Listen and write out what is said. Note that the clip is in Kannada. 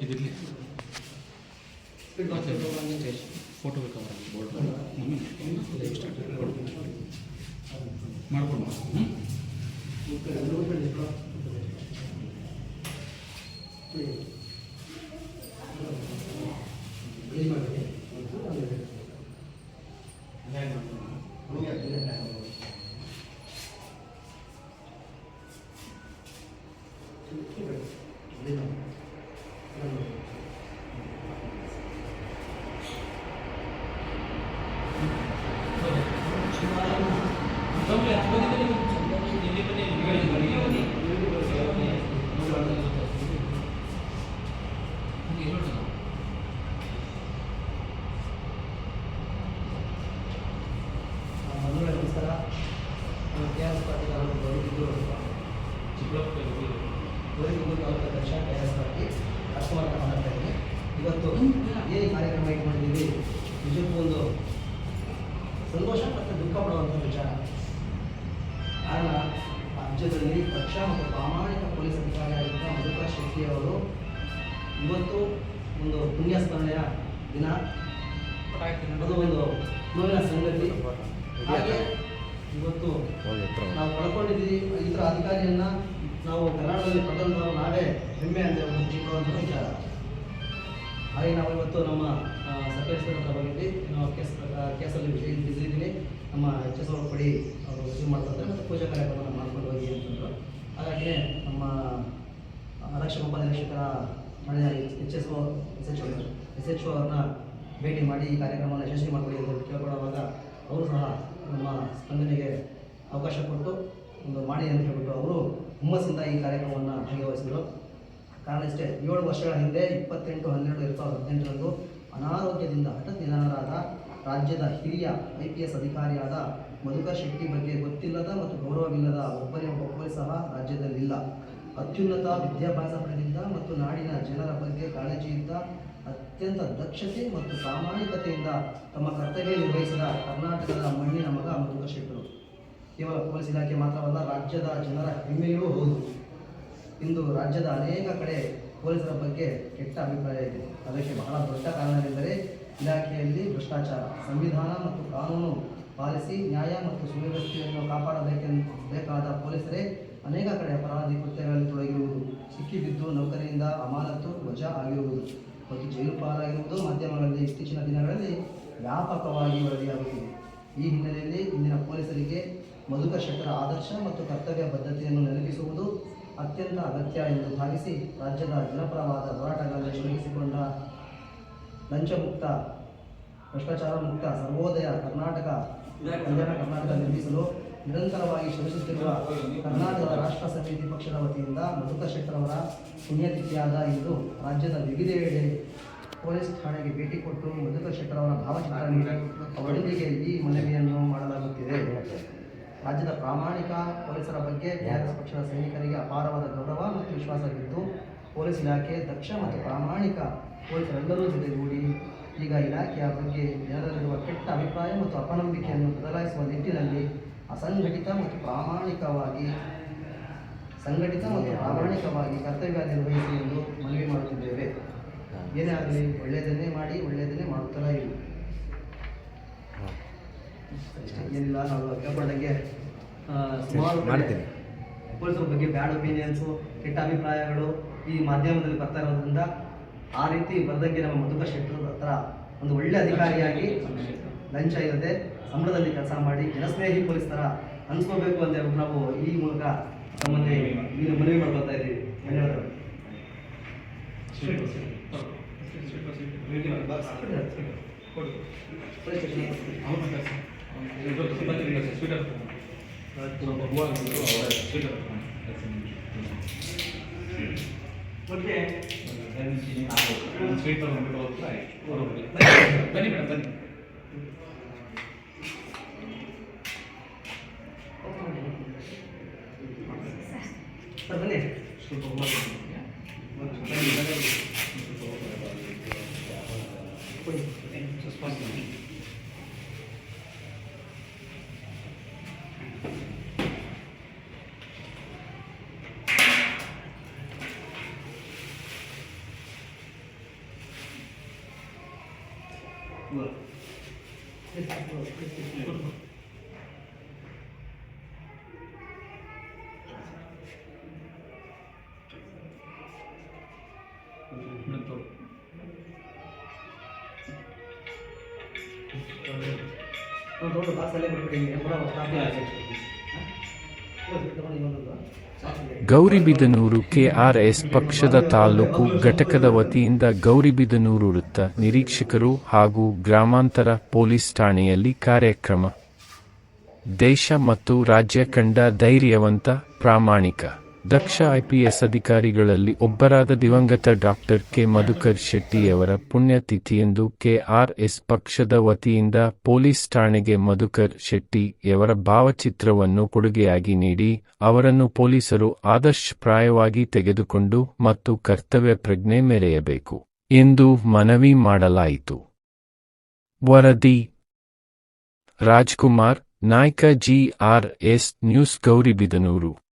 ಇದಿರಲಿ ಫೋಟೋ ಬೇಕಾದ್ರೆ ಬೋರ್ಡ್ ಮಾಡ್ಕೊಂಡು ಹ್ಞೂ ಮೊದಲನೇ ನಮಸ್ಕಾರ ನಾನು ಕೆ ಎಸ್ ಪಾಟೀಲ್ ಅವರು ಗೌರಿಬಿದ್ದು ಗೌರಿಬಿದ್ದು ತಾಲೂಕು ಅಧ್ಯಕ್ಷ ಕೆ ಎಸ್ ಪಾಟೀಲ್ ರಾಜ್ಕುಮಾರ್ ಅಂತ ಮಾತಾಡ್ತಾ ಇದ್ದೀನಿ ಇವತ್ತು ಏನು ಕಾರ್ಯಕ್ರಮ ಇಟ್ಕೊಂಡಿದ್ದೀವಿ ನಿಜಕ್ಕೂ ಒಂದು ಸಂತೋಷ ಮತ್ತು ದುಃಖ ಪಡುವಂಥ ವಿಚಾರ. ಕಾರಣ ರಾಜ್ಯದಲ್ಲಿ ದಕ್ಷ ಮತ್ತು ಪ್ರಾಮಾಣಿಕ ಪೊಲೀಸ್ ಅಧಿಕಾರಿಯಾಗಿದ್ದ ಶೆಟ್ಟಿ ಅವರು ಇವತ್ತು ಒಂದು ಪುಣ್ಯಸ್ಮರಣೆಯ ದಿನ. ಅದು ಒಂದು ನೋವಿನ ಸಂಗತಿ ಇವತ್ತು ನಾವು ಕಳ್ಕೊಂಡಿದ್ದೀವಿ ಥರ ಅಧಿಕಾರಿಯನ್ನ ನಾವು ಕರ್ನಾಟಕದಲ್ಲಿ ಪಡೆದಂಥವ್ರು ನಾವೇ ಹೆಮ್ಮೆ ಅಂತ ಹಂಚಿಕೊಳ್ಳುವಂಥ ವಿಚಾರ. ಹಾಗೆ ನಾವು ಇವತ್ತು ನಮ್ಮ ಸಕಲೇಶ್ವರ ಹತ್ರ ಬಂದಿದ್ವಿ ನಾವು ಕೇಸ್ ಕೇಸಲ್ಲಿ ಬಿಸಿ ಇದ್ದೀನಿ. ನಮ್ಮ ಎಚ್ ಎಸ್ ಅವರು ಪಡಿ ಅವರು ರಿಸೀವ್ ಮಾಡ್ತಾರೆ ಮತ್ತು ಪೂಜಾ ಕಾರ್ಯಕ್ರಮವನ್ನು ಮಾಡ್ಕೊಂಡು ಹೋಗಿ ಅಂತಂದರು. ಹಾಗಾಗಿ ನಮ್ಮ ಆರಕ್ಷಕ ಉಪನಿರೀಕ್ಷಕರ ಮನೆ H S O, S H S H O ಅವ್ರನ್ನ ಭೇಟಿ ಮಾಡಿ ಈ ಕಾರ್ಯಕ್ರಮವನ್ನು ಯಶಸ್ವಿ ಮಾಡಿಕೊಡಿ ಅಂತ ಕೇಳ್ಕೊಳ್ಳುವಾಗ ಅವರು ಸಹ ನಮ್ಮ ಸ್ಪಂದನೆಗೆ ಅವಕಾಶ ಕೊಟ್ಟು ಒಂದು ಮಾಡಿ ಅಂತ ಹೇಳ್ಬಿಟ್ಟು ಅವರು ಹುಮ್ಮಸ್ಸಿಂದ ಈ ಕಾರ್ಯಕ್ರಮವನ್ನು ಭಾಗವಹಿಸಿದರು. ಕಾರಣ ಇಷ್ಟೇ, ಏಳು ವರ್ಷಗಳ ಹಿಂದೆ ಇಪ್ಪತ್ತೆಂಟು, ಹನ್ನೆರಡು, ಎರಡು ಸಾವಿರದ ಹದಿನೆಂಟರಂದು ಅನಾರೋಗ್ಯದಿಂದ ಹಠ ನಿಧನರಾದ ರಾಜ್ಯದ ಹಿರಿಯ ಐ ಪಿ ಎಸ್ ಅಧಿಕಾರಿಯಾದ ಮಧುಕರ್ ಶೆಟ್ಟಿ ಬಗ್ಗೆ ಗೊತ್ತಿಲ್ಲದ ಮತ್ತು ಗೌರವವಿಲ್ಲದ ಒಬ್ಬನೇ ಒಬ್ಬ ಪೊಲೀಸ್ ಸಹ ರಾಜ್ಯದಲ್ಲಿಲ್ಲ. ಅತ್ಯುನ್ನತ ವಿದ್ಯಾಭ್ಯಾಸ ಪಡೆದಿದ್ದ ಮತ್ತು ನಾಡಿನ ಜನರ ಬಗ್ಗೆ ಕಾಳಜಿಯಿಂದ, ಅತ್ಯಂತ ದಕ್ಷತೆ ಮತ್ತು ಪ್ರಾಮಾಣಿಕತೆಯಿಂದ ತಮ್ಮ ಕರ್ತವ್ಯ ನಿರ್ವಹಿಸಿದ ಕರ್ನಾಟಕದ ಮಣ್ಣಿನ ಮಗ ಮಧುಕರ್ ಶೆಟ್ಟರು. ಕೇವಲ ಪೊಲೀಸ್ ಇಲಾಖೆ ಮಾತ್ರವಲ್ಲ, ರಾಜ್ಯದ ಜನರ ಹೆಮ್ಮೆಯೂ ಹೌದು. ಇಂದು ರಾಜ್ಯದ ಅನೇಕ ಕಡೆ ಪೊಲೀಸರ ಬಗ್ಗೆ ಕೆಟ್ಟ ಅಭಿಪ್ರಾಯ ಇದೆ. ಅದಕ್ಕೆ ಬಹಳ ದೊಡ್ಡ ಭ್ರಷ್ಟಾಚಾರ, ಸಂವಿಧಾನ ಮತ್ತು ಕಾನೂನು ಪಾಲಿಸಿ, ನ್ಯಾಯ ಮತ್ತು ಸುವ್ಯವಸ್ಥೆಯನ್ನು ಕಾಪಾಡಬೇಕೆಂದು ಬೇಕಾದ ಪೊಲೀಸರೇ ಅನೇಕ ಕಡೆ ಅಪರಾಧಿ ಕೃತ್ಯಗಳಲ್ಲಿ ತೊಡಗಿರುವುದು, ಸಿಕ್ಕಿಬಿದ್ದು ನೌಕರಿಯಿಂದ ಅಮಾನತು ವಜಾ ಆಗಿರುವುದು, ಮತ್ತು ಜೈಲು ಪಾಲಾಗಿರುವುದು ಮಾಧ್ಯಮಗಳಲ್ಲಿ ಇತ್ತೀಚಿನ ದಿನಗಳಲ್ಲಿ ವ್ಯಾಪಕವಾಗಿ ವರದಿಯಾಗುತ್ತಿದೆ. ಈ ಹಿನ್ನೆಲೆಯಲ್ಲಿ ಇಂದಿನ ಪೊಲೀಸರಿಗೆ ಮಧುಕ ಶೆಟ್ಟರ ಆದರ್ಶ ಮತ್ತು ಕರ್ತವ್ಯ ಬದ್ಧತೆಯನ್ನು ನೆನಪಿಸುವುದು ಅತ್ಯಂತ ಅಗತ್ಯ ಎಂದು ಭಾವಿಸಿ ರಾಜ್ಯದ ಜನಪರವಾದ ಹೋರಾಟಗಳಲ್ಲಿ ತೊಡಗಿಸಿಕೊಂಡ ಲಂಚ ಮುಕ್ತ ಭ್ರಷ್ಟಾಚಾರ ಮುಕ್ತ ಸರ್ವೋದಯ ಕರ್ನಾಟಕ ಕಲ್ಯಾಣ ಕರ್ನಾಟಕ ನಿರ್ಮಿಸಲು ನಿರಂತರವಾಗಿ ಶ್ರಮಿಸುತ್ತಿರುವ ಕರ್ನಾಟಕದ ರಾಷ್ಟ್ರ ಸಮಿತಿ ಪಕ್ಷದ ವತಿಯಿಂದ ಮಧುಕರ್ ಅವರ ಪುಣ್ಯತಿಥಿಯಾದ ಇಂದು ರಾಜ್ಯದ ವಿವಿಧೆಡೆ ಪೊಲೀಸ್ ಠಾಣೆಗೆ ಭೇಟಿ ಕೊಟ್ಟು ಮಧುಕರ್ ಅವರ ಭಾವಚಿತ್ರ ನೀಡಿ ಅವರೊಂದಿಗೆ ಈ ಮನವಿಯನ್ನು ಮಾಡಲಾಗುತ್ತಿದೆ. ರಾಜ್ಯದ ಪ್ರಾಮಾಣಿಕ ಪೊಲೀಸರ ಬಗ್ಗೆ ಕಾಂಗ್ರೆಸ್ ಪಕ್ಷದ ಸೈನಿಕರಿಗೆ ಅಪಾರವಾದ ಗೌರವ ಮತ್ತು ವಿಶ್ವಾಸವಿದ್ದು ಪೊಲೀಸ್ ಇಲಾಖೆ ದಕ್ಷ ಮತ್ತು ಪ್ರಾಮಾಣಿಕ ಪೊಲೀಸರೆಲ್ಲರೂ ಜೊತೆಗೂಡಿ ಈಗ ಇಲಾಖೆಯ ಬಗ್ಗೆ ಜನರಲ್ಲಿರುವ ಕೆಟ್ಟ ಅಭಿಪ್ರಾಯ ಮತ್ತು ಅಪನಂಬಿಕೆಯನ್ನು ಬದಲಾಯಿಸುವ ನಿಟ್ಟಿನಲ್ಲಿ ಅಸಂಘಟಿತ ಮತ್ತು ಪ್ರಾಮಾಣಿಕವಾಗಿ ಸಂಘಟಿತ ಮತ್ತು ಪ್ರಾಮಾಣಿಕವಾಗಿ ಕರ್ತವ್ಯ ನಿರ್ವಹಿಸಿ ಎಂದು ಮನವಿ ಮಾಡುತ್ತಿದ್ದೇವೆ ಏನೇ ಆಗಲಿ ಒಳ್ಳೆಯದನ್ನೇ ಮಾಡಿ ಒಳ್ಳೆಯದನ್ನೇ ಮಾಡುತ್ತಲೇ ಇರಿ ಏನಿಲ್ಲ ನಾವು ಕೇಳ್ಕೊಂಡಂಗೆ ಸುಮಾರು. ಪೊಲೀಸರ ಬಗ್ಗೆ ಬ್ಯಾಡ್ ಒಪಿನಿಯನ್ಸು ಕೆಟ್ಟ ಅಭಿಪ್ರಾಯಗಳು ಈ ಮಾಧ್ಯಮದಲ್ಲಿ ಬರ್ತಾ ಇರೋದ್ರಿಂದ ಆ ರೀತಿ ಬರ್ದಂಗೆ ನಮ್ಮ ಮಧುಕರ್ ಶೆಟ್ಟರ್ ಹತ್ರ ಒಂದು ಒಳ್ಳೆ ಅಧಿಕಾರಿಯಾಗಿ ಲಂಚ ಇಲ್ಲದೆ ಸಂಬಳದಲ್ಲಿ ಕೆಲಸ ಮಾಡಿ ಜನಸ್ನೇಹಿ ಪೊಲೀಸ್ ಥರ ಅನ್ಸ್ಕೋಬೇಕು ಅಂತ ನಾವು ಈ ಮೂಲಕ ನಮ್ಮಲ್ಲಿ ನೀವು ಮನವಿ ಮಾಡ್ಕೊತಾ ಇದ್ದೀವಿ. ಧನ್ಯವಾದಗಳು. ಪೊಲೀಸ್ ಸ್ಟೇಷನ್ ಬನ್ನಿ ಮೇಡಮ್ ಬನ್ನಿ. ಬನ್ನಿ. ಸ್ವಲ್ಪ ಮೇಡಮ್ ತೋರು ದೊಡ್ಡ ಬಾಕ್ಸಲ್ಲೇ ಬಿಟ್ಬಿಡಿ ಪುನಃ ಒಂದು ಕಾಪಿ ಹಾಕಿ. ಹಾ? ಹೌದು, ತಗೊಂಡು ಇನ್ನೊಂದು ಸಾಕು. ಗೌರಿಬಿದನೂರು ಕೆಆರ್ಎಸ್ ಪಕ್ಷದ ತಾಲೂಕು ಘಟಕದ ವತಿಯಿಂದ ಗೌರಿಬಿದನೂರು ವೃತ್ತ ನಿರೀಕ್ಷಕರು ಹಾಗೂ ಗ್ರಾಮಾಂತರ ಪೊಲೀಸ್ ಠಾಣೆಯಲ್ಲಿ ಕಾರ್ಯಕ್ರಮ. ದೇಶ ಮತ್ತು ರಾಜ್ಯ ಕಂಡ ಧೈರ್ಯವಂತ ಪ್ರಾಮಾಣಿಕ. ದಕ್ಷ ಐಪಿಎಸ್ ಅಧಿಕಾರಿಗಳಲ್ಲಿ ಒಬ್ಬರಾದ ದಿವಂಗತ ಡಾಕ್ಟರ್ ಕೆ ಮಧುಕರ್ ಶೆಟ್ಟಿಯವರ ಪುಣ್ಯತಿಥಿಯಂದು ಕೆಆರ್ಎಸ್ ಪಕ್ಷದ ವತಿಯಿಂದ ಪೊಲೀಸ್ ಠಾಣೆಗೆ ಮಧುಕರ್ ಶೆಟ್ಟಿಯವರ ಭಾವಚಿತ್ರವನ್ನು ಕೊಡುಗೆಯಾಗಿ ನೀಡಿ, ಅವರನ್ನು ಪೊಲೀಸರು ಆದರ್ಶಪ್ರಾಯವಾಗಿ ತೆಗೆದುಕೊಂಡು ಮತ್ತು ಕರ್ತವ್ಯ ಪ್ರಜ್ಞೆ ಮೆರೆಯಬೇಕು ಎಂದು ಮನವಿ ಮಾಡಲಾಯಿತು. ವರದಿ ರಾಜ್ಕುಮಾರ್, ನಾಯ್ಕ, ಜಿಆರ್ಎಸ್, ನ್ಯೂಸ್ ಗೌರಿಬಿದನೂರು